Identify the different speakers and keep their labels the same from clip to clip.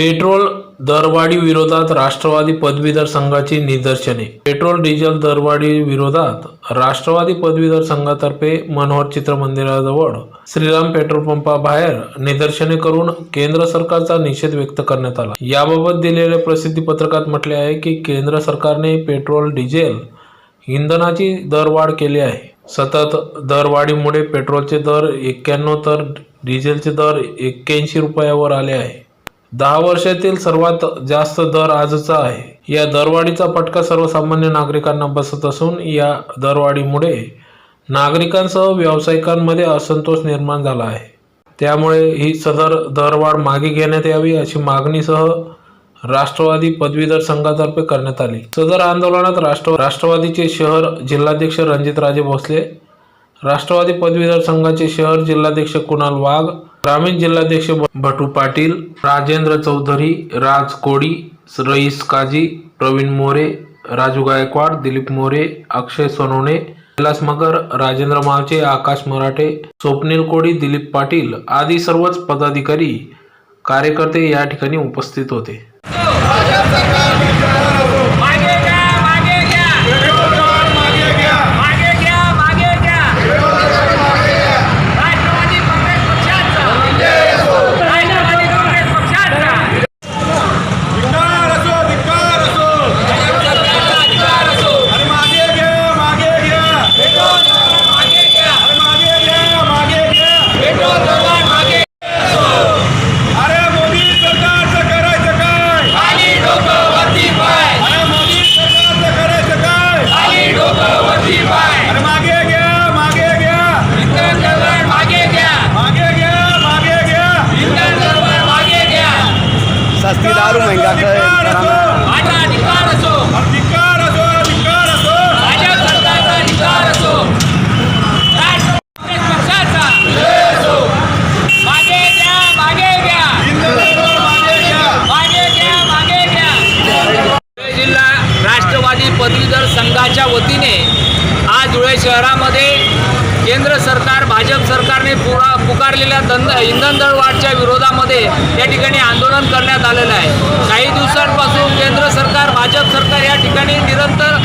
Speaker 1: Petrol दरवाढी विरोधात राष्ट्रवादी पदवीधर संघाची निदर्शने. पेट्रोल डिझेल दरवाढी विरोधात राष्ट्रवादी पदवीधर संघातर्फे मनोहर चित्रमंदिराजवळ श्रीराम पेट्रोल पंपाबाहेर निदर्शने करून केंद्र सरकारचा निषेध व्यक्त करण्यात आला. याबाबत दिलेल्या प्रसिद्धी पत्रकात म्हटले आहे की केंद्र सरकारने पेट्रोल डिझेल इंधनाची दरवाढ केली आहे. सतत दरवाढीमुळे पेट्रोलचे दर एक्क्याण्णव तर डिझेलचे दर एक्क्याऐंशी रुपयावर आले आहे. दहा वर्षातील सर्वात जास्त दर आजचा आहे. या दरवाढीचा फटका सर्वसामान्य नागरिकांना बसत असून या दरवाढीमुळे नागरिकांसह व्यावसायिकांमध्ये असंतोष निर्माण झाला आहे. त्यामुळे ही सदर दरवाढ मागे घेण्यात यावी अशी मागणीसह राष्ट्रवादी पदवीधर संघातर्फे करण्यात आली. सदर आंदोलनात राष्ट्र राष्ट्रवादीचे शहर जिल्हाध्यक्ष रणजितराजे भोसले राष्ट्रवादी पदवीधर संघाचे शहर जिल्हाध्यक्ष कुणाल वाघ ग्रामीण जिल्हाध्यक्ष भटू पाटील राजेंद्र चौधरी राज कोडी रईस काजी प्रवीण मोरे राजू गायकवाड दिलीप मोरे अक्षय सोनवणे कैलास मगर राजेंद्र मावचे आकाश मराठे स्वप्नील कोडी दिलीप पाटील आदी सर्वच पदाधिकारी कार्यकर्ते या ठिकाणी उपस्थित होते.
Speaker 2: जिल्हा राष्ट्रवादी पदवीधर संघाच्या वतीने आज धुळे शहरामध्ये केंद्र सरकार भाजप सरकारने पुरा पुकारलेल्या दंद इंधन दरवाढच्या विरोधामध्ये या ठिकाणी आंदोलन करण्यात आलेलं आहे. काही दिवसांपासून केंद्र सरकार भाजप सरकार या ठिकाणी निरंतर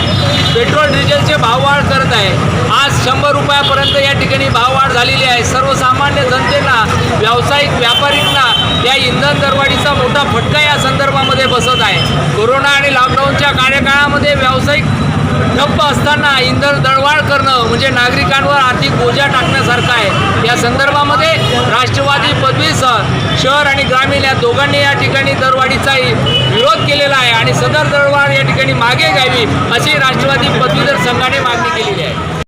Speaker 2: पेट्रोल डिझेलचे भाववाढ करत आहे. आज शंभर रुपयापर्यंत या ठिकाणी भाववाढ झालेली आहे. सर्वसामान्य जनतेला व्यावसायिक व्यापारींना या इंधन दरवाढीचा मोठा फटका या संदर्भामध्ये बसत आहे. कोरोना आणि लॉकडाऊनच्या कार्यकाळामध्ये व्यावसायिक ठप्प असताना इंधन दरवाढ करणं म्हणजे नागरिकांवर आर्थिक बोजा टाकण्यासारखं आहे. या संदर्भामध्ये राष्ट्रवादी पदवीसह शहर आणि ग्रामीण या दोघांनी या ठिकाणी दरवाढीचाही विरोध केलेला आहे आणि सदर दरवाढ या ठिकाणी मागे घ्यावी अशी राष्ट्रवादी पदवीधर संघाने मागणी केलेली आहे.